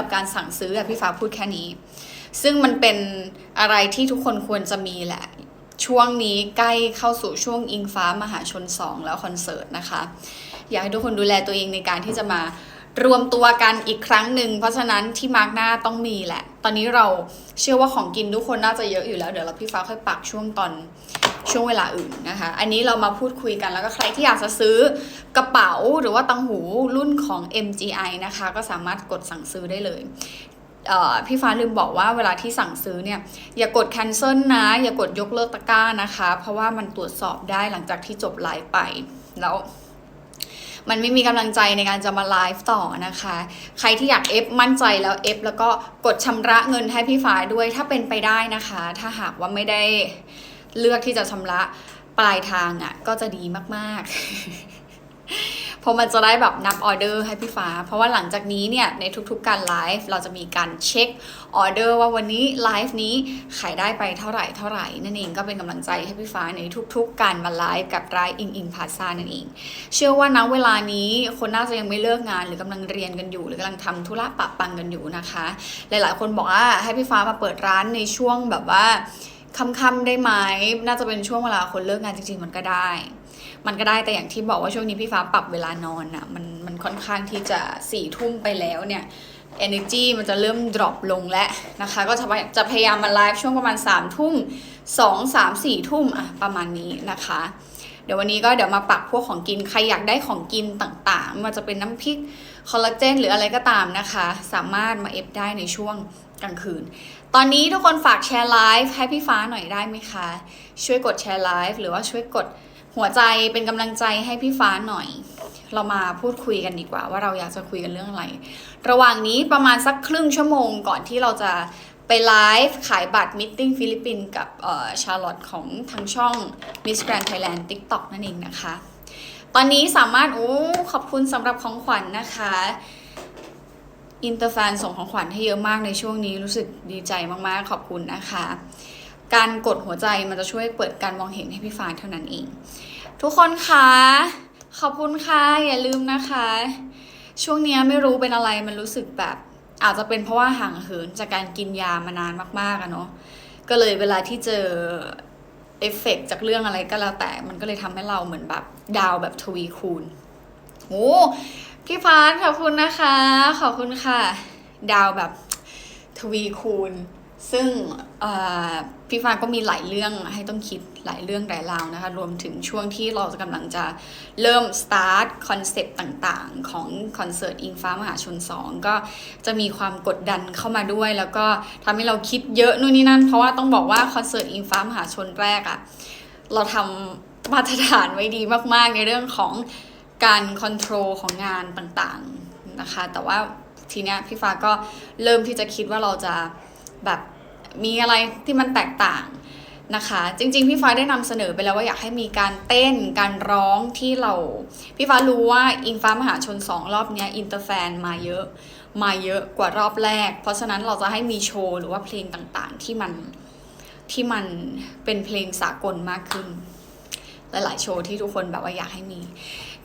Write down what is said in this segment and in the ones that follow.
กับการสั่งซื้ออะพี่ฟ้าพูดแค่นี้ ซึ่งมันเป็นอะไรที่ทุกคนควรจะมีแหละ ช่วงนี้ใกล้เข้าสู่ช่วงอิงฟ้ามหาชน 2 แล้วคอนเสิร์ตนะคะ อยากให้ทุกคนดูแลตัวเองในการที่จะมารวมตัวกันอีกครั้งหนึ่ง เพราะฉะนั้นที่มาร์กหน้าต้องมีแหละ ตอนนี้เราเชื่อว่าของกินทุกคนน่าจะเยอะอยู่แล้ว เดี๋ยวเราพี่ฟ้าค่อยปักช่วงตอน ช่วงเวลาอื่นนะคะ อันนี้เรามาพูดคุยกันแล้วก็ใครที่อยากจะซื้อกระเป๋าหรือว่าตังหูรุ่นของ MGI นะคะ ก็สามารถกดสั่งซื้อได้เลยเพี่ฟ้าลืมบอกว่าเวลาที่สั่งซื้อเนี่ย อย่ากด cancel นะ อย่ากดยกเลิกตะกร้านะคะ เพราะว่ามันตรวจสอบได้หลังจากที่จบไลฟ์ไปแล้วมันไม่มีกำลังใจในการจะมาไลฟ์ต่อนะคะ ใครที่อยากเอฟมั่นใจแล้วเอฟแล้วก็กดชำระเงินให้พี่ฟ้าด้วยถ้าเป็นไปได้นะคะ ถ้าหากว่าไม่ได้ เลือกที่จะชำระปลายทางอะ่ะก็จะดีมากๆ เพราะมันจะได้แบบนับออเดอร์ให้พี่ฟ้า เพราะว่าหลังจากนี้เนี่ยในทุกๆการไลฟ์เราจะมีการเช็คออเดอร์ว่าวันนี้ไลฟ์นี้ขายได้ไปเท่าไหร่เท่าไหร่นั่นเองก็เป็นกำลังใจให้พี่ฟ้าในทุกๆ การมาไลฟ์กับรายอิงอิงพาซานั่นเอง เชื่อว่าณเวลานี้คนน่าจะยังไม่เลิกงานหรือกำลังเรียนกันอยู่ หรือกำลังทำธุระปะปังกันอยู่นะคะ หลายๆ คนบอกว่าให้พี่ฟ้ามาเปิดร้านในช่วงแบบว่า ค่ำๆได้ไหมน่าจะเป็นช่วงเวลาคนเลิกงานจริง ๆ มันก็ได้ มันก็ได้แต่อย่างที่บอกว่าช่วงนี้พี่ฟ้าปรับเวลานอนอะมันมันค่อนข้างที่จะสี่ทุ่มไปแล้วเนี่ย energy มันจะเริ่ม drop ลงแล้วนะคะ ก็จะพยจะพยายามมาไลฟ์ช่วงประมาณ3ามทุ่มสองสามสี่ทุ่มอะประมาณนี้นะคะ เดี๋ยววันนี้ก็เดี๋ยวมาปักพวกของกินใครอยากได้ของกินต่างๆไม่ว่าจะเป็นน้ำพริกคอลลาเจนหรืออะไรก็ตามนะคะ สามารถมาเอฟได้ในช่วงกลางคืน ตอนนี้ทุกคนฝากแชร์ไลฟ์ให้พี่ฟ้าหน่อยได้ไหมคะ ช่วยกดแชร์ไลฟ์หรือว่าช่วยกดหัวใจเป็นกำลังใจให้พี่ฟ้าหน่อย เรามาพูดคุยกันดีกว่า ว่าเราอยากจะคุยกันเรื่องอะไร ระหว่างนี้ประมาณสักครึ่งชั่วโมงก่อนที่เราจะไปไลฟ์ขายบัตรมิทติ้งฟิลิปปินส์กับชาร์ลอตของทางช่อง Miss Grand Thailand TikTok นั่นเองนะคะ ตอนนี้สามารถโอ้ขอบคุณสำหรับของขวัญนนะคะ อินเตอร์แฟนส่งของขวัญให้เยอะมากในช่วงนี้รู้สึกดีใจมากๆ ขอบคุณนะคะ การกดหัวใจมันจะช่วยเปิดการมองเห็นให้พี่ฟ้าเท่านั้นเอง ทุกคนคะขอบคุณค่ะ อย่าลืมนะคะ ช่วงนี้ไม่รู้เป็นอะไรมันรู้สึกแบบ อาจจะเป็นเพราะว่าห่างเหินจากการกินยามานานมากๆอะเนาะก็เลยเวลาที่เจอเอฟเฟกต์จากเรื่องอะไรก็แล้วแต่ มันก็เลยทำให้เราเหมือนแบบดาวแบบทวีคูณโอ้ พี่พานขอบคุณนะคะ ขอบคุณค่ะ ดาวแบบทวีคูณ ซึ่งพี่ฟานก็มีหลายเรื่องให้ต้องคิดหลายเรื่องหลายราวนะคะ รวมถึงช่วงที่เรากำลังจะเริ่มสตาร์ทคอนเซปต์ต่างๆ ของคอนเสิร์ตอิงฟ้ามหาชน 2 ก็จะมีความกดดันเข้ามาด้วย แล้วก็ทำให้เราคิดเยอะนู่นนี่นั่น เพราะว่าต้องบอกว่าคอนเสิร์ตอิงฟ้ามหาชนแรกอะเราทำมาตรฐานไว้ดีมากๆในเรื่องของ การคอนโทรลของงานต่างๆนะคะ แต่ว่าทีเนี้ยพี่ฟ้าก็เริ่มที่จะคิดว่าเราจะแบบมีอะไรที่มันแตกต่างนะคะ จริง ๆ พี่ฟ้าได้นำเสนอไปแล้วว่าอยากให้มีการเต้นการร้องที่เรา พี่ฟ้ารู้ว่าอิงฟ้ามหาชนสองรอบเนี้ยอินเตอร์แฟนมาเยอะมาเยอะกว่ารอบแรก เพราะฉะนั้นเราจะให้มีโชว์หรือว่าเพลงต่างๆที่มันที่มันเป็นเพลงสากลมากขึ้น หลายๆโชว์ที่ทุกคนแบบว่าอยากให้มี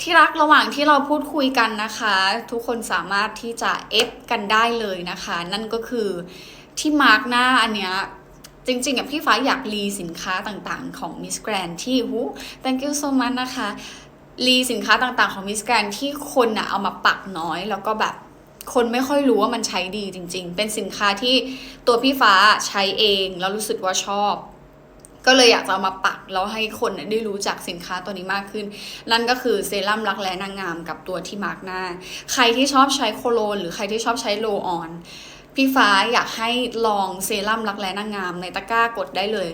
ที่รักระหว่างที่เราพูดคุยกันนะคะ ทุกคนสามารถที่จะเอฟกันได้เลยนะคะ นั่นก็คือที่มาร์กหน้าอันเนี้ยจริงๆอะพี่ฟ้าอยากรีสินค้าต่างๆของ Miss Grand ที่หู thank you so much นะคะรีสินค้าต่างๆของ Miss Grand ที่คนอะเอามาปักน้อยแล้วก็แบบคนไม่ค่อยรู้ว่ามันใช้ดีจริง ๆ เป็นสินค้าที่ตัวพี่ฟ้าใช้เองแล้วรู้สึกว่าชอบ ก็เลยอยากจะเอามาปักแล้วให้คนน่ะได้รู้จักสินค้าตัวนี้มากขึ้น นั่นก็คือเซรั่มรักแร้นางงามกับตัวที่มาร์กหน้า ใครที่ชอบใช้โคโลน หรือใครที่ชอบใช้โลออนพี่ฟ้าอยากให้ลองเซรั่มรักแร้นางงามในตะกร้ากดได้เลย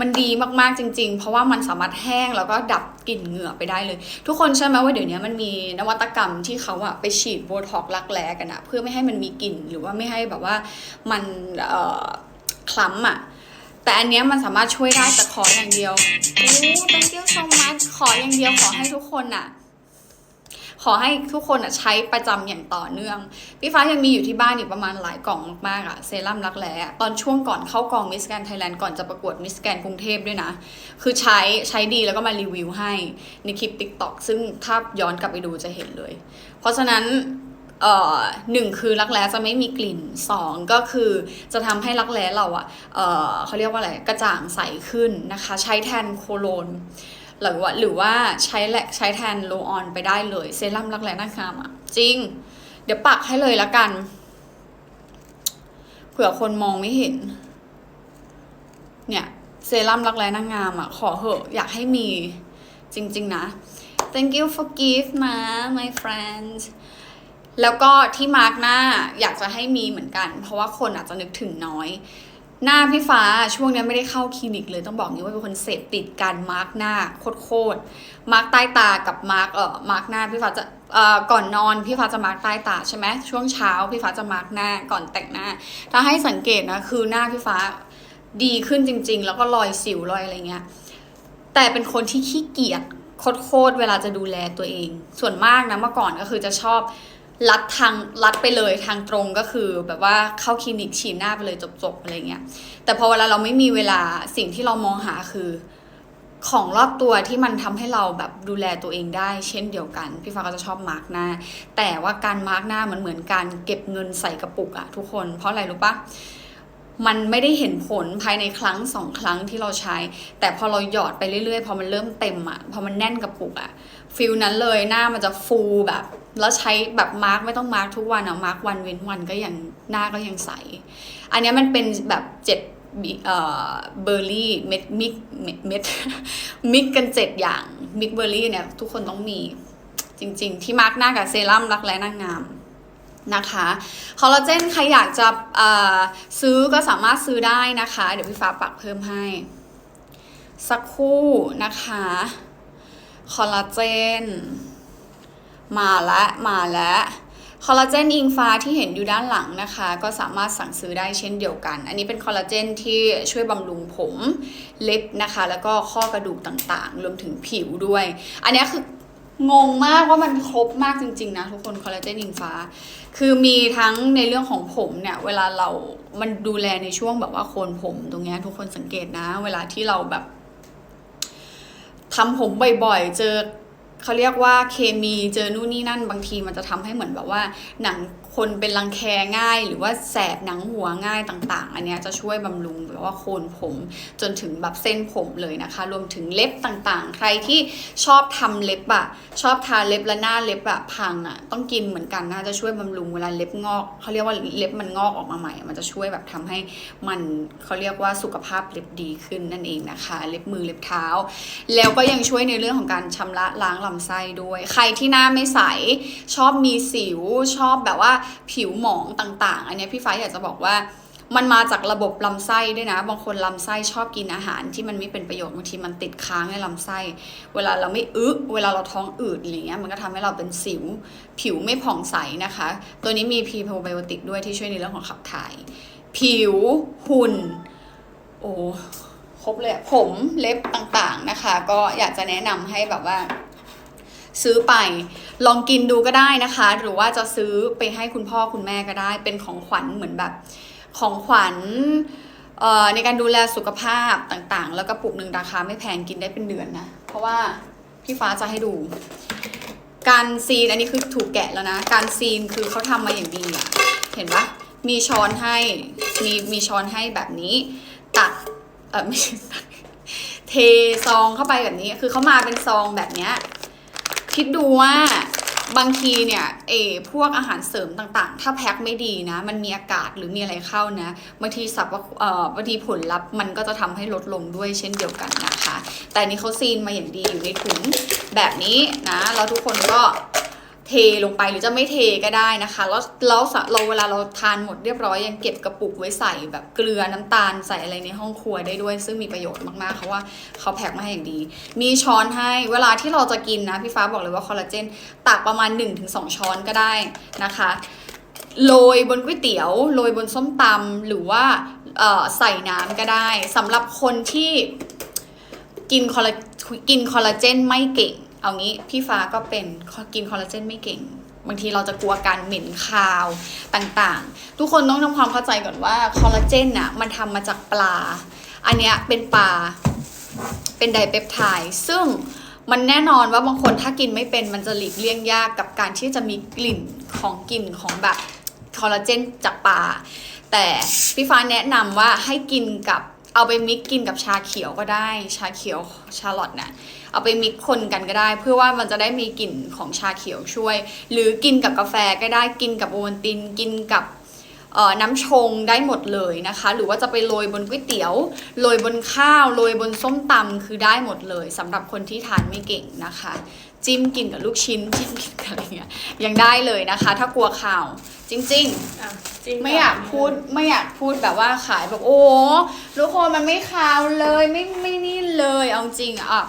มันดีมากๆจริง ๆ เพราะว่ามันสามารถแห้งแล้วก็ดับกลิ่นเหงื่อไปได้เลย ทุกคนเชื่อไหมว่าเดี๋ยวนี้มันมีนวัตกรรมที่เขาอะไปฉีดโบท็อกรักแร้กันอะเพื่อไม่ให้มันมีกลิ่นหรือว่าไม่ให้แบบว่ามันคล้ำอะ แต่อันเนี้ยมันสามารถช่วยได้แต่ขออย่างเดียวโอ้ thank you so much ขออย่างเดียวขอให้ทุกคนน่ะขอให้ทุกคนอะใช้ประจำอย่างต่อเนื่อง พี่ฟ้ายังมีอยู่ที่บ้านอยู่ประมาณหลายกล่องมากๆอะเซรั่มรักแร้ตอนช่วงก่อนเข้ากองมิสแกนไทยแลนด์ก่อนจะประกวดมิสแกนกรุงเทพด้วยนะ คือใช้ใช้ดีแล้วก็มารีวิวให้ในคลิป TikTok ซึ่งถ้าย้อนกลับไปดูจะเห็นเลย เพราะฉะนั้น หนึ่งคือรักแร้จะไม่มีกลิ่นสองก็คือจะทำให้รักแร้เราอะเอ่อเขาเรียกว่าอะไรกระจ่างใสขึ้นนะคะ ใช้แทนโคโลนหรือว่าหรือว่าใช้แหละใช้แทนโลออนไปได้เลยเซรั่มรักแร้หน้าคามอะจริง เดี๋ยวปักให้เลยละกัน เผื่อคนมองไม่เห็น เนี่ยเซรั่มรักแร้นางงามอะขอเหอะอยากให้มีจริง ๆ นะ thank you for gift นะ my friend แล้วก็ที่มาร์กหน้าอยากจะให้มีเหมือนกัน เพราะว่าคนอาจจะนึกถึงน้อย หน้าพี่ฟ้าช่วงนี้ไม่ได้เข้าคลินิกเลยต้องบอกนี้ว่าเป็นคนเสพติดการมาร์กหน้าโคตรๆมาร์กใต้ตากับมาร์กเอ่อมาร์กหน้าพี่ฟ้าจะเอ่อก่อนนอนพี่ฟ้าจะมาร์กใต้ตาใช่ไหมช่วงเช้าพี่ฟ้าจะมาร์กหน้าก่อนแต่งหน้า ถ้าให้สังเกตนะคือหน้าพี่ฟ้าดีขึ้นจริง ๆ แล้วก็รอยสิวรอยอะไรเงี้ยแต่เป็นคนที่ขี้เกียจโคตรๆเวลาจะดูแลตัวเอง ส่วนมากนะเมื่อก่อนก็คือจะชอบ ลัดทางลัดไปเลยทางตรงก็คือ แบบว่าเข้าคลินิกฉีดหน้าไปเลยจบๆอะไรเงี้ยแต่พอเวลาเราไม่มีเวลาสิ่งที่เรามองหาคือ ของรอบตัวที่มันทำให้เราแบบดูแลตัวเองได้ เช่นเดียวกัน พี่ฟ้าก็จะชอบมาร์กหน้า แต่ว่าการมาร์กหน้ามันเหมือนการเก็บเงินใส่กระปุกอะทุกคนเพราะอะไรรู้ปะมันไม่ได้เห็นผลภายในครั้งสองครั้งที่เราใช้ แต่พอเราหยอดไปเรื่อยๆ พอมันเริ่มเต็มอะพอมันแน่นกระปุกอะ ฟิลนั้นเลยหน้ามันจะฟูแบบ แล้วใช้แบบมาร์กไม่ต้องมาร์กทุกวันอะมาร์กวันเว้นวันก็ยังหน้าก็ยังใส อันนี้มันเป็นแบบเจ็ดเบอร์รี่เม็ดมิกเม็ดมิกกันเจ็ดอย่างมิกเบอร์รี่เนี่ยทุกคนต้องมีจริงๆ ที่มาร์กหน้ากับเซรั่มรักแร้นางงามนะคะคอลลาเจนใครอยากจะซื้อก็สามารถซื้อได้นะคะ เดี๋ยวพี่ฟ้าปักเพิ่มให้ สักคู่นะคะ คอลลาเจน มาและมาแล้วคอลลาเจนอิงฟ้าที่เห็นอยู่ด้านหลังนะคะ ก็สามารถสั่งซื้อได้เช่นเดียวกัน อันนี้เป็นคอลลาเจนที่ช่วยบำรุงผมเล็บนะคะ แล้วก็ข้อกระดูกต่างๆ รวมถึงผิวด้วย อันนี้คืองงมากว่ามันครบมากจริงๆนะทุกคนคอลลาเจนอิงฟ้า คือมีทั้งในเรื่องของผมเนี่ยเวลาเรา มันดูแลในช่วงแบบว่าโคนผมตรงนี้ทุกคนสังเกตนะ เวลาที่เราแบบ ทำผมบ่อยๆ เจอเขาเรียกว่าเคมีเจอนู่นนี่นั่นบางทีมันจะทำให้เหมือนแบบว่าหนัง คนเป็นรังแคง่ายหรือว่าแสบหนังหัวง่ายต่างๆ อันเนี้ยจะช่วยบำรุงแบบว่าโคนผมจนถึงแบบเส้นผมเลยนะคะ รวมถึงเล็บต่างๆ ใครที่ชอบทำเล็บอะชอบทาเล็บและหน้าเล็บอะพังอะต้องกินเหมือนกันนะจะช่วยบำรุงเวลาเล็บงอกเขาเรียกว่าเล็บมันงอกออกมาใหม่ มันจะช่วยแบบทำให้มันเขาเรียกว่าสุขภาพเล็บดีขึ้นนั่นเองนะคะ เล็บมือเล็บเท้า แล้วก็ยังช่วยในเรื่องของการชำระล้างลำไส้ด้วย ใครที่หน้าไม่ใสชอบมีสิวชอบแบบว่าผิวหมองต่างๆ อันนี้พี่ฟ้าอยากจะบอกว่ามันมาจากระบบลำไส้ด้วยนะ บางคนลำไส้ชอบกินอาหารที่มันไม่เป็นประโยชน์บางทีมันติดค้างในลำไส้ เวลาเราไม่อึเวลาเราท้องอืดอะไรเงี้ยมันก็ทำให้เราเป็นสิว ผิวไม่ผ่องใสนะคะ ตัวนี้มีพรีโปรไบโอติกด้วยที่ช่วยในเรื่องของขับถ่าย ผิวหุ่น โอ้ครบเลยผมเล็บต่างๆนะคะ ก็อยากจะแนะนำให้แบบว่า ซื้อไปลองกินดูก็ได้นะคะ หรือว่าจะซื้อไปให้คุณพ่อคุณแม่ก็ได้ เป็นของขวัญเหมือนแบบของขวัญเอ่อในการดูแลสุขภาพต่างๆ แล้วก็ปุกหนึ่งราคาไม่แพงกินได้เป็นเดือนนะ เพราะว่าพี่ฟ้าจะให้ดู การซีนอันนี้คือถูกแกะแล้วนะ การซีนคือเขาทำมาอย่างดีอะเห็นปะมีช้อนให้มีมีช้อนให้แบบนี้ ตักเออไม่ใช่ตักเทซองเข้าไปแบบนี้ คือเขามาเป็นซองแบบเนี้ย คิดดูว่าบางทีเนี่ยเอพวกอาหารเสริมต่างๆ ถ้าแพ็คไม่ดีนะ มันมีอากาศหรือมีอะไรเข้านะบางทีสับว่าเอ่อบางทีผลลัพธ์มันก็จะทำให้ลดลงด้วยเช่นเดียวกันนะคะ แต่นนี้เขาซีนมาอย่างดีอยู่ในถุงแบบนี้นะแล้วทุกคนก็ เทลงไปหรือจะไม่เทก็ได้นะคะ แล้วแล้วเราเวลาเราทานหมดเรียบร้อยยังเก็บกระปุกไว้ใส่แบบเกลือน้ำตาลใส่อะไรในห้องครัวได้ด้วย ซึ่งมีประโยชน์มากๆเพราะว่าเขาแพ็คมาให้อย่างดี มีช้อนให้เวลาที่เราจะกินนะพี่ฟ้าบอกเลยว่าคอลลาเจนตักประมาณ 1-2 ช้อนก็ได้นะคะโรยบนก๋วยเตี๋ยวโรยบนส้มตำหรือว่าใส่น้ำก็ได้สำหรับคนที่กินคอลลากินคอลลาเจนไม่เก่ง เอางี้พี่ฟ้าก็เป็นกินคอลลาเจนไม่เก่ง บางทีเราจะกลัวการเหม็นคาวต่างๆ ทุกคนต้องทำความเข้าใจก่อนว่าคอลลาเจนน่ะมันทำมาจากปลา อันเนี้ยเป็นปลา เป็นไดเปปไทด์ซึ่งมันแน่นอนว่าบางคนถ้ากินไม่เป็นมันจะหลีกเลี่ยงยากกับการที่จะมีกลิ่นของกลิ่นของแบบคอลลาเจนจากปลาแต่พี่ฟ้าแนะนำว่าให้กินกับ เอาไปมิกกินกับชาเขียวก็ได้ ชาเขียวชาลอตน่ะเอาไปมิกคนกันก็ได้ เพื่อว่ามันจะได้มีกลิ่นของชาเขียวช่วย หรือกินกับกาแฟก็ได้กินกับโอวัลตินกินกับน้ำชงได้หมดเลยนะคะ หรือว่าจะไปโรยบนก๋วยเตี๋ยวโรยบนข้าวโรยบนส้มตำคือได้หมดเลยสำหรับคนที่ทานไม่เก่งนะคะ จิ้มกินกับลูกชิ้นจิ้มกินกับอะไรเงี้ยยังได้เลยนะคะ ถ้ากลัวข่าว จริงอะจริงๆไม่อยากพูดไม่อยากพูดแบบว่าขายแบบโอ้ทุกคนมันไม่คาวเลยไม่ไม่นี่เลยเอาจริงอะ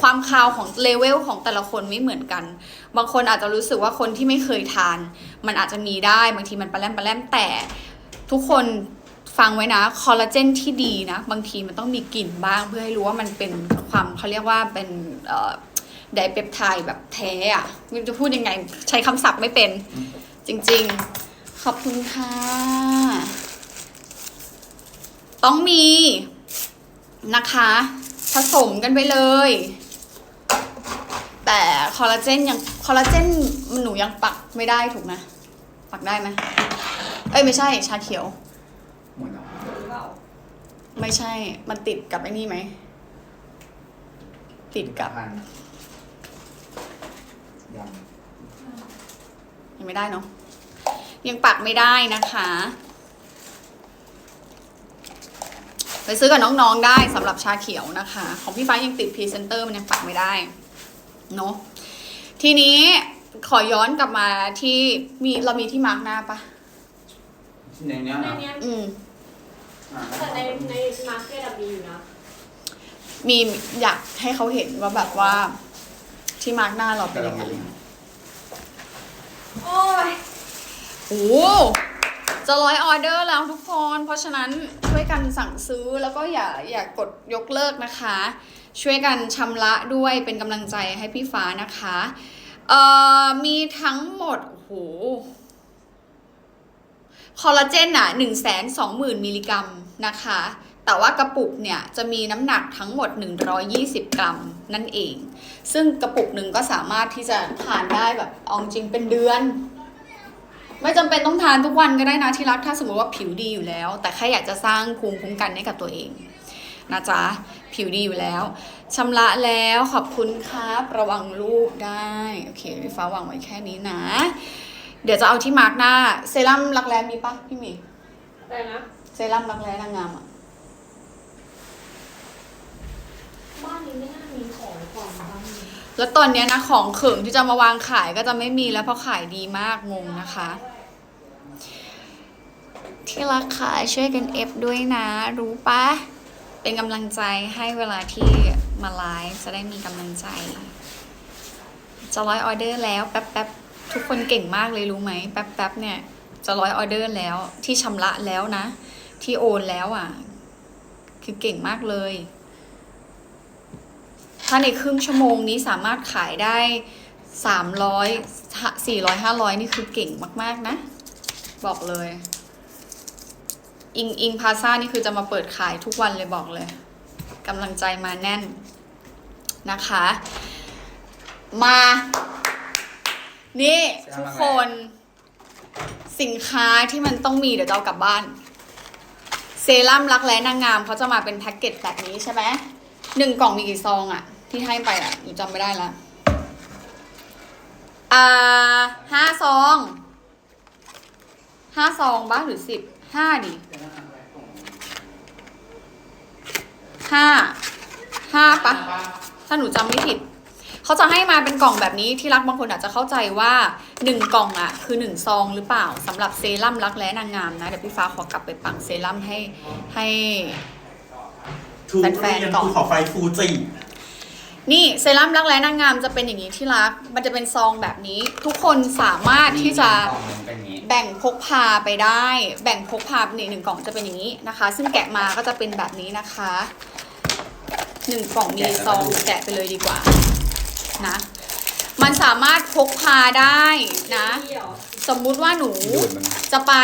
ความคาวของเลเวลของแต่ละคนไม่เหมือนกัน บางคนอาจจะรู้สึกว่าคนที่ไม่เคยทาน มันอาจจะมีได้บางทีมันปลาแรมปลาแรมแต่ทุกคนฟังไว้นะคอลลาเจนที่ดีนะ บางทีมันต้องมีกลิ่นบ้างเพื่อให้รู้ว่ามันเป็นความเขาเรียกว่าเป็น ไดเปปไทด์แบบแท้อะไม่รู้จะพูดยังไง ใช้คำศัพท์ไม่เป็น จริงๆ ขอบคุณค่ะ ต้องมีนะคะ ผสมกันไปเลย แต่คอลลาเจนยังคอลลาเจนหนูยังปักไม่ได้ถูกไหมปักได้ไหมเอ้ยไม่ใช่ ชาเขียว ไม่ใช่ มันติดกับไอ้นี่ไหม ติดกับ ยังยังไม่ได้เนาะยังปักไม่ได้นะคะ ไปซื้อกับน้องๆได้สำหรับชาเขียวนะคะ ของพี่ฟ้ายังติดพรีเซนเตอร์มันยังปักไม่ได้เนาะทีนี้ขอย้อนกลับมาที่มีเรามีที่มาร์กหน้าปะในเนี้ยในนะเนี้ยอืม อะแต่ในในมาร์เก็ตอะมีอยู่นะ มีอยากให้เขาเห็นว่าแบบว่า ที่มาร์กหน้าเราเป็นยังไงโอ้ยโอ้โหจะร้อยออเดอร์แล้วทุกคน เพราะฉะนั้นช่วยกันสั่งซื้อแล้วก็อย่าอย่ากดยกเลิกนะคะ ช่วยกันชำระด้วยเป็นกำลังใจให้พี่ฟ้านะคะเอ่อมีทั้งหมดโอ้โหคอลลาเจนอะ1 2 0 0 0 0มิลลิกรัมนะคะ แต่ว่ากระปุกเนี่ยจะมีน้ำหนักทั้งหมด 120 กรัมนั่นเอง ซึ่งกระปุกหนึ่งก็สามารถที่จะทานได้แบบเอาจริงเป็นเดือน ไม่จำเป็นต้องทานทุกวันก็ได้นะที่รักถ้าสมมติว่าผิวดีอยู่แล้ว แต่แค่อยากจะสร้างภูมิคุ้มกันให้กับตัวเองนะจ๊ะผิวดีอยู่แล้วชำระแล้วขอบคุณครับระวังรูปได้โอเคพี่ฟ้าวางไว้แค่นี้นะ เดี๋ยวจะเอาที่มาร์กหน้าเซรั่มรักแร้มีปะพี่หมีแต่นะเซรั่มรักแร้นางงามอะ บ้านนี้ไม่น่ามีของของบ้านนี้แล้วตอนเนี้ยนะของเขิงที่จะมาวางขายก็จะไม่มีแล้วเพราะขายดีมากงงนะคะ ที่รักค่ะช่วยกันเอฟด้วยนะ รู้ปะเป็นกำลังใจให้เวลาที่มาไลฟ์จะได้มีกำลังใจ จะร้อยออเดอร์แล้วแป๊บแป๊บๆทุกคนเก่งมากเลยรู้ไหมแป๊บแป๊บๆเนี่ย จะร้อยออเดอร์แล้วที่ชำระแล้วนะ ที่โอนแล้วอะ คือเก่งมากเลย ถ้าในครึ่งชั่วโมงนี้สามารถขายได้สามร้อยสี่ร้อยห้าร้อยนี่คือเก่งมาก ๆ นะ บอกเลย อิงอิงพาซ่านี่คือจะมาเปิดขายทุกวันเลยบอกเลยกำลังใจมาแน่นนะคะ มา นี่ทุกคนสินค้าที่มันต้องมีเดี๋ยวจะเอากลับบ้าน เซรั่มรักแร้นางงามเขาจะมาเป็นแพ็กเกจแบบนี้ใช่ไหมหนึ่งกล่องมีกี่ซองอะ ที่ให้ไปอะหนูจำไม่ได้ละอ่าห้าซองห้าซองบ้าหรือสิบห้าดิห้าห้าปะถ้าหนูจำไม่ผิด เขาจะให้มาเป็นกล่องแบบนี้ที่รักบางคนอาจจะเข้าใจว่าหนึ่งกล่องอะ คือหนึ่งซองหรือเปล่าสำหรับเซรั่มรักแร้นางงามนะ เดี๋ยวพี่ฟ้าขอกลับไปปังเซรั่มให้ให้ ทุเรียนแฟนๆก่อนภูเขาไฟฟูจิ นี่เซรั่มรักแร้นางงามจะเป็นอย่างนี้ที่รัก มันจะเป็นซองแบบนี้ ทุกคนสามารถที่จะกล่องมันเป็นอย่างนี้แบ่งพกพาไปได้ แบ่งพกพาในหนึ่งกล่องจะเป็นอย่างนี้นะคะ ซึ่งแกะมาก็จะเป็นแบบนี้นะคะหนึ่งกล่องมีซองแกะไปเลยดีกว่านะมันสามารถพกพาได้นะมีเหรอสมมุติว่าหนูดูดมันจะไป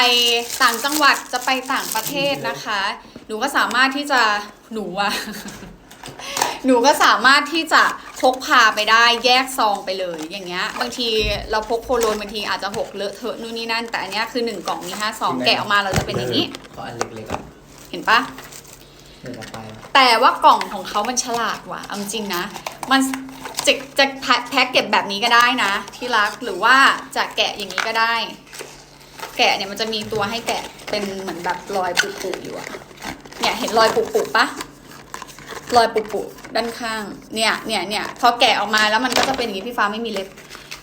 ต่างจังหวัดจะไปต่างประเทศนะคะ หนูก็สามารถที่จะหนูอะ หนูก็สามารถที่จะพกพาไปได้แยกซองไปเลยอย่างเงี้ยบางทีเราพกโคโลนบางทีอาจจะหกเลอะเทอะนู่นนี่นั่น แต่อันเนี้ยคือหนึ่งกล่องมีห้าซองแกะออกมาเราจะเป็นอย่างนี้ ขออันเล็กๆก่อนเห็นปะเดี๋ยวต่อไปแต่ว่ากล่องของเขามันฉลาดว่ะเอาจริงนะ มันจะจะแพ็คแพ็คเก็บแบบนี้ก็ได้นะ ที่รักหรือว่าจะแกะอย่างนี้ก็ได้ แกะเนี่ยมันจะมีตัวให้แกะเป็นเหมือนแบบรอยปุๆอยู่อะเนี่ยเห็นรอยปุๆปะ รอยปุๆด้านข้าง เนี่ยเนี่ยเนี่ยพอแกะออกมาแล้วมันก็จะเป็นอย่างนี้พี่ฟ้าไม่มีเล็บ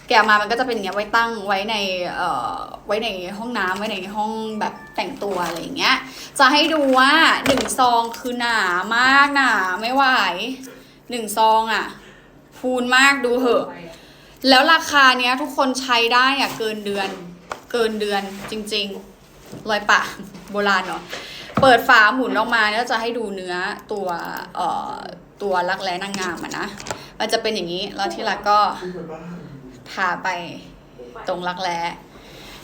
แกะออกมามันก็จะเป็นอย่างเงี้ยไว้ตั้งไว้ในเอ่อไว้ในห้องน้ำไว้ในห้องแบบแต่งตัวอะไรอย่างเงี้ย จะให้ดูว่าหนึ่งซองคือหนามากหนาไม่ไหวหนึ่งซองอะพูนมากดูเหอะ แล้วราคาเนี้ยทุกคนใช้ได้อะเกินเดือน เกินเดือนจริงๆรอยปะโบราณเนาะ เปิดฝาหมุนออกมาแล้วจะให้ดูเนื้อตัวเอ่อตัวรักแร้นางงามอะนะ มันจะเป็นอย่างนี้ แล้วที่รักก็ทาไปตรงรักแร้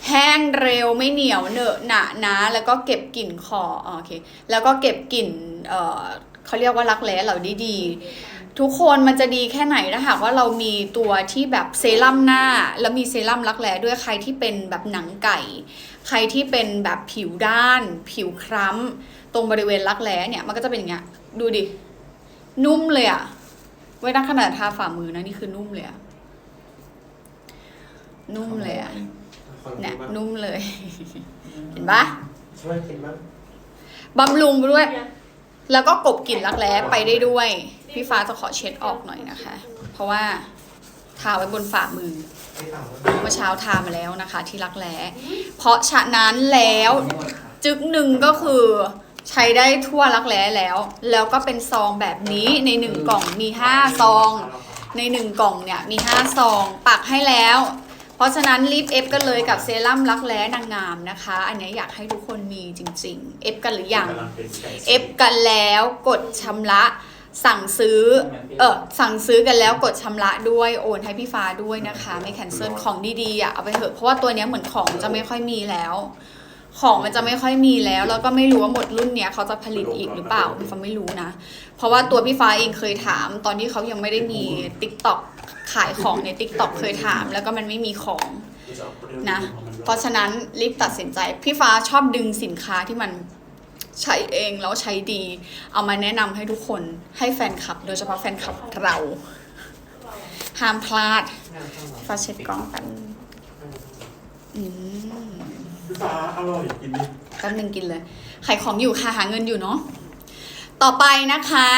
แห้งเร็วไม่เหนียวเหนอะหนะนะแล้วก็เก็บกลิ่นคอโอเค แล้วก็เก็บกลิ่นเอ่อเขาเรียกว่ารักแร้เราได้ดีทุกคนมันจะดีแค่ไหนถ้าหากว่าเรามีตัวที่แบบเซรั่มหน้า แล้วมีเซรั่มรักแร้ด้วยใครที่เป็นแบบหนังไก่ ใครที่เป็นแบบผิวด้าน ผิวคล้ำตรงบริเวณรักแร้เนี่ย มันก็จะเป็นอย่างเงี้ยดูดิ นุ่มเลยอะไว้ตั้งขนาดทาฝ่ามือนะนี่คือนุ่มเลยอะนุ่มเลยอะเนี่ยนุ่มเลย เห็นปะช่วยกินบ้างบำรุงไปด้วย แล้วก็กลบกลิ่นรักแร้ไปได้ด้วย พี่ฟ้าจะขอเช็ดออกหน่อยนะคะ เพราะว่าทาไว้บนฝ่ามือไม่ต่าง เมื่อเช้าทามาแล้วนะคะ ที่รักแร้เพราะฉะนั้นแล้วจึกหนึ่งก็คือใช้ได้ทั่วรักแร้แล้ว แล้วก็เป็นซองแบบนี้ในหนึ่งกล่องมีห้าซอง ในหนึ่งกล่องเนี่ยมี5ซองปักให้แล้ว เพราะฉะนั้นรีบเอฟกันเลยกับเซรั่มรักแร้นางงามนะคะ อันเนี้ยอยากให้ทุกคนมีจริงๆ เอฟกันหรือยัง เอฟกันแล้วกดชำระ สั่งซื้อเออสั่งซื้อกันแล้วกดชำระด้วยโอนให้พี่ฟ้าด้วยนะคะ ไม่แคนเซิลของดีๆอะเอาไปเถอะเพราะว่าตัวเนี้ยเหมือนของจะไม่ค่อยมีแล้ว ของมันจะไม่ค่อยมีแล้ว แล้วก็ไม่รู้ว่าหมดรุ่นเนี้ยเขาจะผลิตอีกหรือเปล่าพี่ฟ้าไม่รู้นะ เพราะว่าตัวพี่ฟ้าเองเคยถาม ตอนที่เขายังไม่ได้มี t ิ k t o k ขายของใน t ิ k t o k เคยถาม แล้วก็มันไม่มีของนะ เพราะฉะนั้นรีบตัดสินใจพี่ฟ้าชอบดึงสินค้าที่มัน ใช้เองแล้วใช้ดี เอามาแนะนำให้ทุกคนให้แฟนคลับ โดยเฉพาะแฟนคลับเรา ห้ามพลาดฟ้าเช็ดกล้องกันงอืมพี่ฟ้าอร่อยกินดิ แป๊บนึงกินเลยขายของอยู่ค่ะหาเงินอยู่เนาะต่อไปนะคะ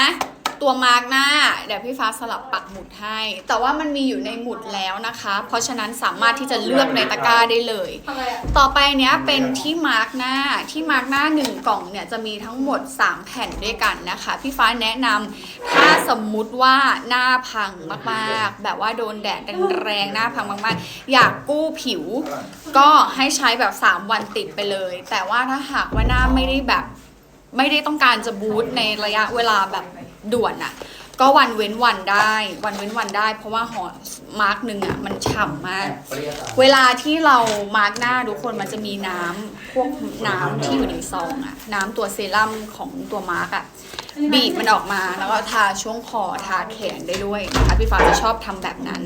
ตัวมาร์กหน้า เดี๋ยวพี่ฟ้าสลับปักหมุดให้ แต่ว่ามันมีอยู่ในหมุดแล้วนะคะ เพราะฉะนั้นสามารถที่จะเลือกในตะกร้าได้เลย ต่อไปเนี้ยเป็นที่มาร์กหน้า ที่มาร์กหน้า 1 กล่องเนี่ยจะมีทั้งหมด 3 แผ่นด้วยกันนะคะ พี่ฟ้าแนะนำถ้าสมมุติว่าหน้าพังมากๆ แบบว่าโดนแดดแรงๆหน้าพังมากๆ อยากกู้ผิว ก็ให้ใช้แบบ 3 วันติดไปเลย แต่ว่าถ้าหากว่าหน้าไม่ได้แบบ ไม่ได้ต้องการจะบูตในระยะเวลาแบบ ด่วนอะ ก็วันเว้นวันได้ วันเว้นวันได้ เพราะว่าหอมาร์กหนึ่งอะมันฉ่ำมาก เวลาที่เรามาร์กหน้าทุกคนมันจะมีน้ำพวกน้ำที่อยู่ในซองอะ น้ำตัวเซรั่มของตัวมาร์กอะบีบมันออกมาแล้วก็ทาช่วงคอทาแขนได้ด้วยนะคะพี่ฟ้าจะชอบทำแบบนั้น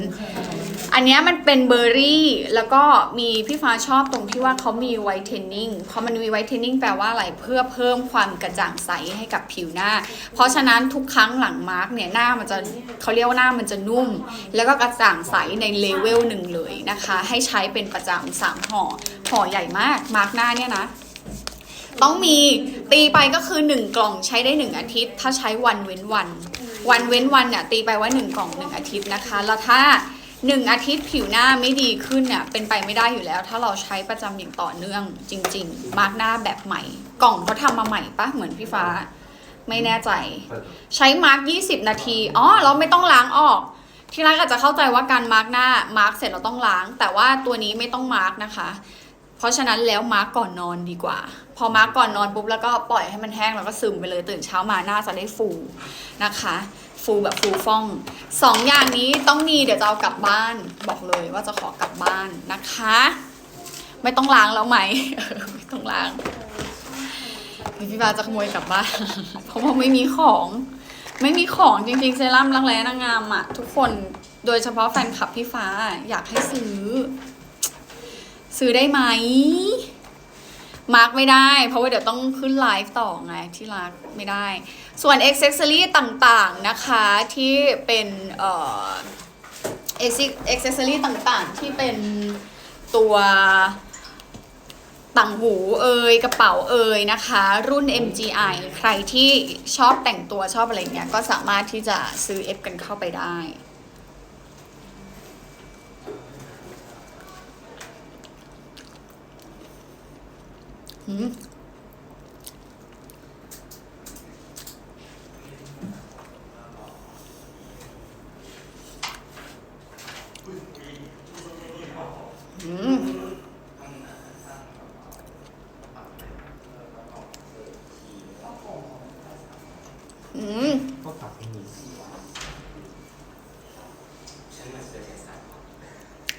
อันนี้มันเป็นเบอร์รี่แล้วก็มีพี่ฟ้าชอบตรงที่ว่าเขามีไวท์เทนนิ่งพอมันมีไวท์เทนนิ่งแปลว่าอะไรเพื่อเพิ่มความกระจ่างใสให้กับผิวหน้า เพราะฉะนั้นทุกครั้งหลังมาร์กเนี่ยหน้ามันจะเขาเรียกว่าหน้ามันจะนุ่ม แล้วก็กระจ่างใสในเลเวลหนึ่งเลยนะคะ ให้ใช้เป็นประจำสามห่อห่อใหญ่มากมาร์กหน้าเนี่ยนะต้องมีตีไปก็คือ 1 กล่องใช้ได้ 1 อาทิตย์ ถ้าใช้วันเว้นวัน วันเว้นวันเนี่ยตีไปว่า 1 กล่อง 1 อาทิตย์นะคะ แล้วถ้า 1 อาทิตย์ผิวหน้าไม่ดีขึ้นเนี่ยเป็นไปไม่ได้อยู่แล้ว ถ้าเราใช้ประจำอย่างต่อเนื่องจริง ๆ มาร์กหน้าแบบใหม่ กล่องเขาทำมาใหม่ปะเหมือนพี่ฟ้า ไม่แน่ใจ ใช้มาร์ก20 นาที อ๋อ เราไม่ต้องล้างออก ที่ร้านอาจจะเข้าใจว่าการมาร์กหน้ามาร์กเสร็จเราต้องล้าง แต่ว่าตัวนี้ไม่ต้องมาร์กนะคะ เพราะฉะนั้นแล้วมาร์กก่อนนอนดีกว่า พอมาร์กก่อนนอนปุ๊บแล้วก็ปล่อยให้มันแห้งแล้วก็ซึมไปเลยตื่นเช้ามาหน้าจะได้ฟูนะคะ ฟูแบบฟูฟ่องสองอย่างนี้ต้องมีเดี๋ยวจะเอากลับบ้าน บอกเลยว่าจะขอกลับบ้านนะคะ ไม่ต้องล้างแล้วไหมไม่ต้องล้าง พี่บาจะขโมยกลับบ้าน เพราะว่าไม่มีของ ไม่มีของจริงๆเซรั่มรักแร้นางงามอะทุกคนโดยเฉพาะแฟนคลับพี่ฟ้าอยากให้ซื้อ ซื้อได้ไหมมาร์กไม่ได้ เพราะว่าเดี๋ยวต้องขึ้นไลฟ์ต่อไงที่รักไม่ได้ ส่วน a อ c e s s o r y ต่างๆนะคะที่เป็นเอ่อ a อ c e s s o r y ต่างๆ ที่เป็นตัว ต่างหูเอยกระเป๋าเอยนะคะ รุ่น MGI ใครที่ชอบแต่งตัวชอบอะไรเงี้ยก็สามารถที่จะซื้อ F กันเข้าไปได้ อืมอืมอืม ก็ปรับไม่มี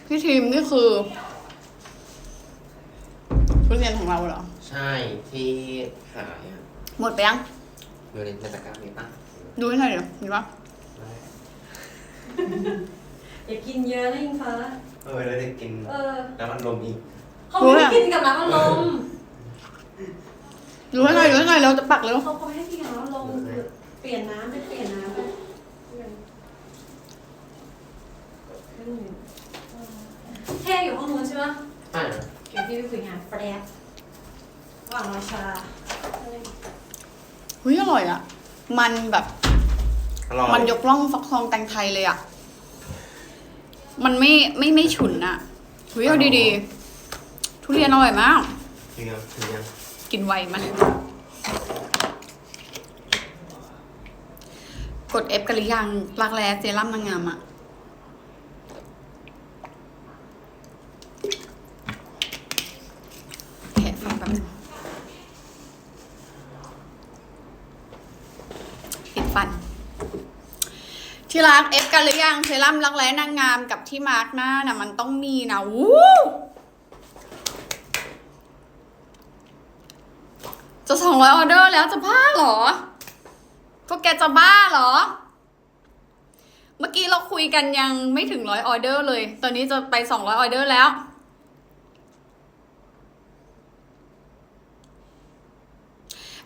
พี่ทีมนี่คือทุเรียนของเราเหรอ ใช่ที่หายอะ หมดไปยัง ดูในตะกร้ามีป่ะ ดูให้หน่อยเดี๋ยวมีปะ อย่ากินเยอะนะอิงฟ้า เออแล้วเด็กกิน เออ แล้วมันลมอีก เขาไม่ได้กินกับน้ำอัดลม ดูให้หน่อยดูให้หน่อยเราจะปักเร็วเขาเขาไม่ให้กินกับน้ำอัดลมคือเปลี่ยนน้ำไม่เปลี่ยนน้ำเท่อยู่ห้องนู้นใช่ไหมอ่าเดี๋ยวพี่ไปคุยงานแฟร์ว่างรอชาเฮ้ยอร่อยอะ มันแบบ อร่อย มันยกล่องฟักทองแตงไทยเลยอะ มันไม่ไม่ไม่ฉุนอะเฮ้ยเอาดีๆทุเรียนอร่อยมากจริงยังจริงยัง กินไวมากกด F กันหรือยังรักแร้เซรั่มนางงามอะแผลฟังแบบปิดฟัน ที่รัก F กันหรือยังเซรั่มรักแร้นางงามกับที่มาร์กหน้าน่ะมันต้องมีนะวู้ จะสองร้อยออเดอร์แล้วจะบ้าเหรอ พวกแกจะบ้าเหรอ เมื่อกี้เราคุยกันยังไม่ถึงร้อยออเดอร์เลย ตอนนี้จะไปสองร้อยออเดอร์แล้ว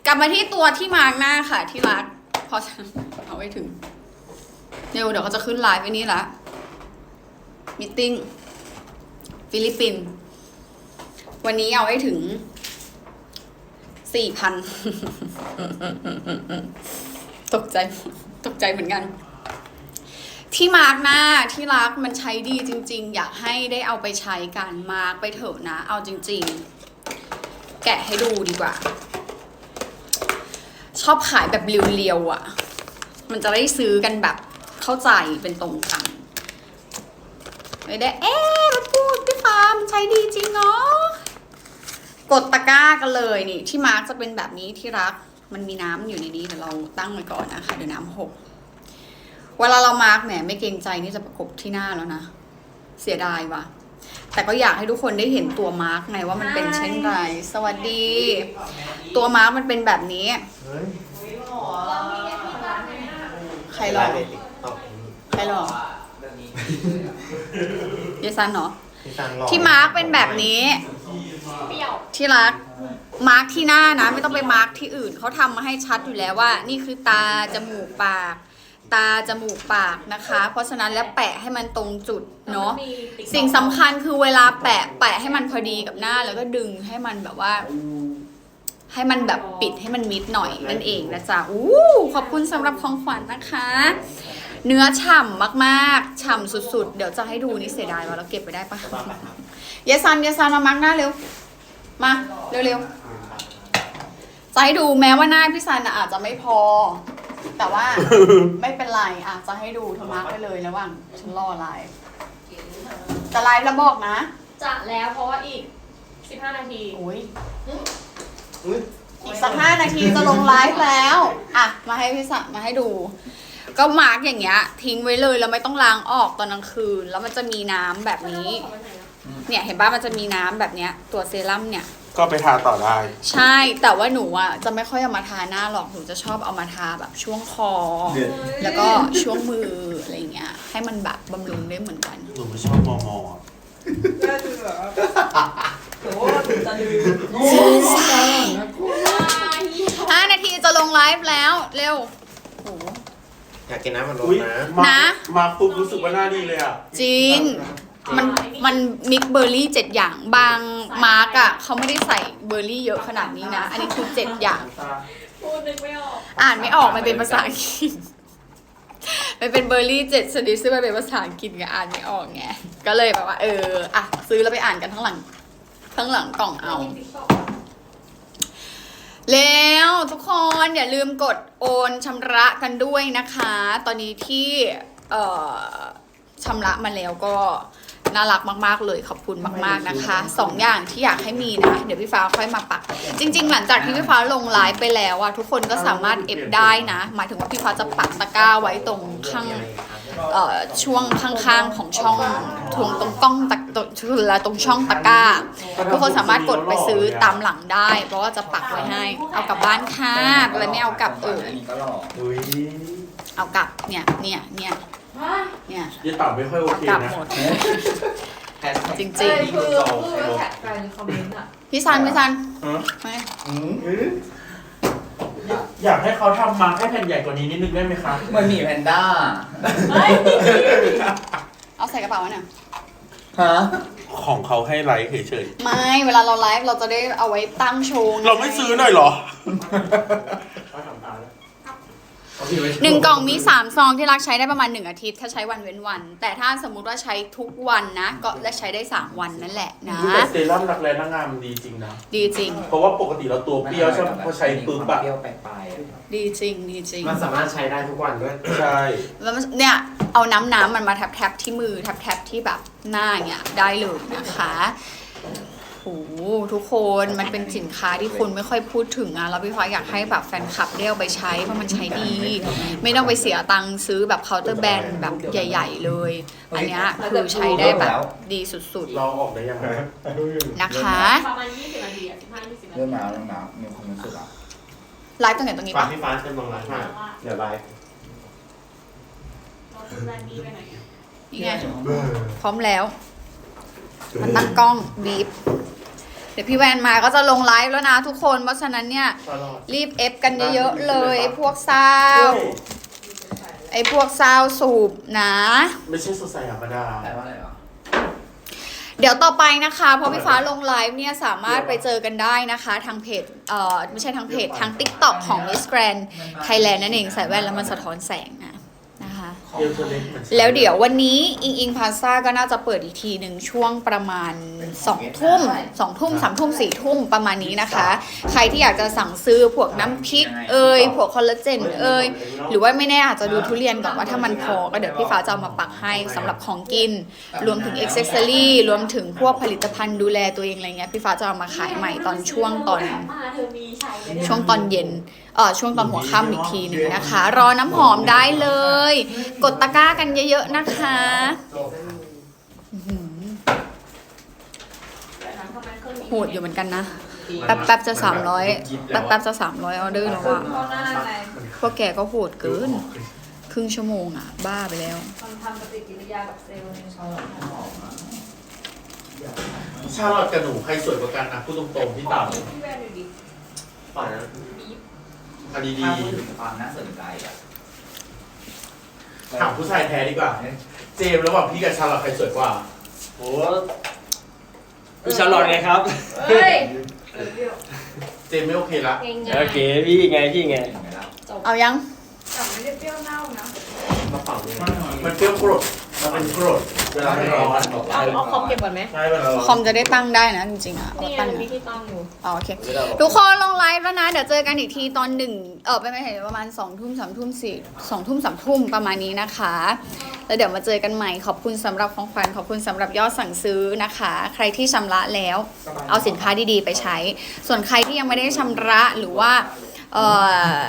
กลับมาที่ตัวที่มาร์กหน้าค่ะที่รักพอเอาไว้ถึงเร็วเดี๋ยวเขาจะขึ้นไลฟ์ไว้นี่ละมิทติ้งฟิลิปปินส์วันนี้เอาไว้ถึง สี่พันตกใจ ตกใจเหมือนกัน ที่มาร์กหน้าที่รักมันใช้ดีจริง ๆ อยากให้ได้เอาไปใช้กันมาร์กไปเถอะนะ เอาจริง ๆ แกะให้ดูดีกว่า ชอบขายแบบเรียวๆอะ มันจะได้ซื้อกันแบบเข้าใจเป็นตรงกันไม่ได้ เอ๊ะมันพูดพี่ฟ้ามันใช้ดีจริงเนาะ กดตะกร้ากันเลยนี่ ที่มาร์กจะเป็นแบบนี้ที่รักมันมีน้ำอยู่ในนี้เดี๋ยวเราตั้งไว้ก่อนนะคะเดี๋ยวน้ำหกเวลาเรามาร์กแหมไม่เกรงใจนี่จะประกบที่หน้าแล้วนะ เสียดายว่ะ แต่ก็อยากให้ทุกคนได้เห็นตัวมาร์กไงว่ามันเป็นเช่นไร สวัสดี ตัวมาร์กมันเป็นแบบนี้ ใครหรอเลอกใครหรอเยซันเหรอที่สร้างหล่อ ที่มาร์กเป็นแบบนี้ ที่รัก มาร์กที่หน้านะ ไม่ต้องไปมาร์กที่อื่น เขาทำมาให้ชัดอยู่แล้วว่า นี่คือตา จมูก ปาก ตา จมูก ปากนะคะ เพราะฉะนั้นแล้วแปะให้มันตรงจุดเนาะ สิ่งสำคัญคือเวลาแปะ แปะให้มันพอดีกับหน้า แล้วก็ดึงให้มันแบบว่า ให้มันแบบปิดให้มันมิดหน่อยนั่นเองนะจ๊ะ อู้ ขอบคุณสำหรับของขวัญนะคะ เนื้อฉ่ำมากๆ ฉ่ำสุดๆ เดี๋ยวจะให้ดูนี่เสียดายว่าเราเก็บไปได้ปะเยซันเยซันมามาร์กหน้าเร็ว มาเร็วๆจะให้ดูแม้ว่าหน้าพี่ซันน่ะอาจจะไม่พอ แต่ว่าไม่เป็นไรอะจะให้ดูเธอมาร์กไปเลยระหว่างฉันรอไลฟ์จะไลฟ์แล้วบอกนะ จะแล้วเพราะว่าอีก 15 นาทีโอ้ยอุ้ยอีกสักห้านาทีจะลงไลฟ์แล้ว อะ มาให้พี่สันมาให้ดู ก็มาร์กอย่างเงี้ย ทิ้งไว้เลยแล้วไม่ต้องล้างออกตอนกลางคืน แล้วมันจะมีน้ำแบบนี้ เนี่ยเห็นป่ะมันจะมีน้ำแบบเนี้ย ตัวเซรั่มเนี่ย ก็ไปทาต่อได้ ใช่แต่ว่าหนูอะจะไม่ค่อยเอามาทาหน้าหรอกหนูจะชอบเอามาทาแบบช่วงคอ เดือดแล้วก็ช่วงมืออะไรเงี้ย ให้มันแบบบำรุงได้เหมือนกัน หนูไม่ชอบมอมออะก็คือแบบโหจะดูห้านาทีจะลงไลฟ์แล้ว เร็วโห อยากกินน้ำมันร้ออุ้ยนนะ มานะ มาปุ๊บรู้สึกว่าหน้าดีเลยอะจริง มันมันมิกเบอร์รี่เจ็ดอย่างบางมาร์กอะเขาไม่ได้ใส่เบอร์รี่เยอะขนาดนี้นะ อันนี้คือเจ็ดอย่าง พูดนึกไม่ออกอ่านไม่ออกมันเป็นภาษาอังกฤษมันเป็นเบอร์รี่เจ็ดชนิดซึ่งมันเป็นภาษาอังกฤษไงอ่านไม่ออกไงก็เลยแบบว่า เอออะซื้อแล้วไปอ่านกันทั้งหลังทั้งหลังกล่องเอา แล้วทุกคนอย่าลืมกดโอนชำระกันด้วยนะคะ ตอนนี้ที่เอ่อชำระมาแล้วก็ น่ารักมากๆ เลยขอบคุณมากๆนะคะสองอย่างที่อยากให้มีนะ เดี๋ยวพี่ฟ้าค่อยมาปัก จริง ๆ หลังจากที่พี่ฟ้าลงไลฟ์ไปแล้วอะทุกคนก็สามารถเอฟได้นะ หมายถึงว่าพี่ฟ้าจะปักตะกร้าไว้ตรงข้างเอ่อช่วงข้างๆของช่องตรงตรงกล้องตะตรงและตรงช่องตะกร้าทุกคนสามารถกดไปซื้อตามหลังได้ เพราะว่าจะปักไว้ให้ เอากลับบ้านค่ะอะไรไม่เอากลับเอออันนี้ก็หล่ออุ้ยเอากลับเนี่ยเนี่ยเนี่ย เนี่ย ยี่ต่าไม่ค่อยโอเคกลับนะหมด แฮชแท็กจริงเอ้ยคือคือแท็กแฟนคอมเมนต์อะๆพี่ซันพี่ซันฮะไม่อืมอยากให้เขาทำมาให้แผ่นใหญ่กว่านี้นิดนึงได้ไหมคะเหมือนหมีแพนด้าเฮ้ยเอาใส่กระเป๋าไว้หน่อยฮะ ของเขาให้ไลค์เฉยไม่เวลาเราไลฟ์เราจะได้เอาไว้ตั้งโชว์ไงๆเราไม่ซื้อหน่อยเหรอ หนึ่งกล่องมีสามซองที่รักใช้ได้ประมาณหนึ่งอาทิตย์ถ้าใช้วันเว้นวัน แต่ถ้าสมมุติว่าใช้ทุกวันนะ ก็และใช้ได้สามวันนั่นแหละนะแต่เซรั่มรักแร้นางงามมันดีจริงนะ ดีจริง เพราะว่าปกติเราตัวเปรี้ยวใช่ไหมพอใช้ปุ๊บอะเปรี้ยวปลายๆอะดีจริงดีจริง มันสามารถใช้ได้ทุกวันด้วย ใช่แล้วมันเนี่ยเอาน้ำน้ำมันมาแทบแทบๆที่มือแทบแทบๆที่แบบหน้าเนี่ยได้เลยนะคะโอ้โห ทุกคนมันเป็นสินค้าที่คนไม่ค่อยพูดถึงอะแล้วพี่ฟ้าอยากให้แบบแฟนคลับได้เอาไปใช้เพราะมันใช้ดี ไม่ต้องไปเสียตังค์ซื้อแบบเคาน์เตอร์แบรนด์แบบใหญ่ ๆ เลย อันเนี้ยคือใช้ได้แบบดีสุด ลองออกได้ยังไงๆ นะคะ ประมาณ 20 นาทีอะ15 20 นาเริ่มทีมาแล้วเริ่มมามีความรู้สึกอะไลฟ์ตรงไหนตรงนี้ฝากปะพี่ฟ้าเชิญลงไลฟ์มาเดี๋ยวไลฟ์เราจะแบรนด์นี้ไปไหนอะนี่ไงพร้อมแล้ว มันตั้งกล้องบีบ เดี๋ยวพี่แวนมาก็จะลงไลฟ์แล้วนะทุกคน เพราะฉะนั้นเนี่ย ตลอด รีบเอฟกันเยอะๆเลยไอ้พวกซาวไอ้พวกซาวสูบนะ ไม่ใช่สดใสธรรมดา แปลว่าอะไรวะเดี๋ยวต่อไปนะคะพอพี่ฟ้าลงไลฟ์เนี่ยสามารถไปเจอกันได้นะคะ ทางเพจเอ่อไม่ใช่ทางเพจทาง TikTok ของ Miss Grand Thailand นั่นเองใส่แว่นแล้วมันสะท้อนแสงนะนะคะ เดี๋ยวจะเล็กเหมือนแล้วเดี๋ยววันนี้อิงอิงพาซ่าก็น่าจะเปิดอีกทีหนึ่งช่วงประมาณ2ทุ่ม2ทุ่ม3ทุ่ม4ทุ่มประมาณนี้นะคะ ใครที่อยากจะสั่งซื้อพวกน้ำพริกเอ่ยพวกคอลลาเจนเอ่ยหรือว่าไม่แน่อาจจะดูทุเรียนก่อนว่าถ้ามันพอก็เดี๋ยวพี่ฟ้าจะเอามาปักให้สำหรับของกิน รวมถึงอ็อกเซสซอรี่รวมถึงพวกผลิตภัณฑ์ดูแลตัวเองอะไรเงี้ยพี่ฟ้าจะเอามาขายใหม่ตอนช่วงตอน มาเธอมีใช้ไหมช่วงตอนเย็นเออ ช่วงตอนหัวค่ำอีกทีหนึ่งนะคะ รอน้ำหอมได้เลย กดตะกร้ากันเยอะๆนะคะอื้อหือโหดอยู่เหมือนกันนะ แป๊บๆจะ300แป๊บๆจะ300ออเดอร์แล้วอะเพราะหน้าไงพวกแกก็โหดเกิน ครึ่งชั่วโมงอะบ้าไปแล้วมันทำปฏิกิริยากับเซลล์ในชอชาลอตกับหนูใครสวยกว่ากันนะพูดตรงๆพี่ต่าพี่แวน ดูดิก่อนนะอันดีถ้าพูดถึงความน่าสนใจอะๆถามผู้ชายแท้ดีกว่า เจมส์ระหว่างพี่กับชาลอตใครสวยกว่า โอ้พี่ชาลอตไงครับเฮ้ยเออเดี๋ยวเจมส์ไม่โอเคละเองไงโอเคพี่ไงพี่ไง เห็นไหมล่ะเอายังแต่ไม่ได้เปรี้ยวเน่านะกระเป๋าเนี่ยมันเปรี้ยวกรด มันเป็นกรดเวลาไม่ร้อนเอาเอาคอมเก็บก่อนไหมใช่เวลาร้อนคอมจะได้ตั้งได้นะจริงๆอะเอานี่ไงตั้งมีนะที่ตั้งอยู่ อ๋อโอเค ทุกคนลงไลฟ์แล้วนะ เดี๋ยวเจอกันอีกทีตอนหนึ่งเออไม่ไม่เห็นประมาณสองทุ่มสามทุ่มสี่สองทุ่มสามทุ่มประมาณนี้นะคะ แล้วเดี๋ยวมาเจอกันใหม่ขอบคุณสำหรับของขวัญขอบคุณสำหรับยอดสั่งซื้อนะคะ ใครที่ชำระแล้ว เอาสินค้าดีๆไปใช้ ส่วนใครที่ยังไม่ได้ชำระหรือว่าเออ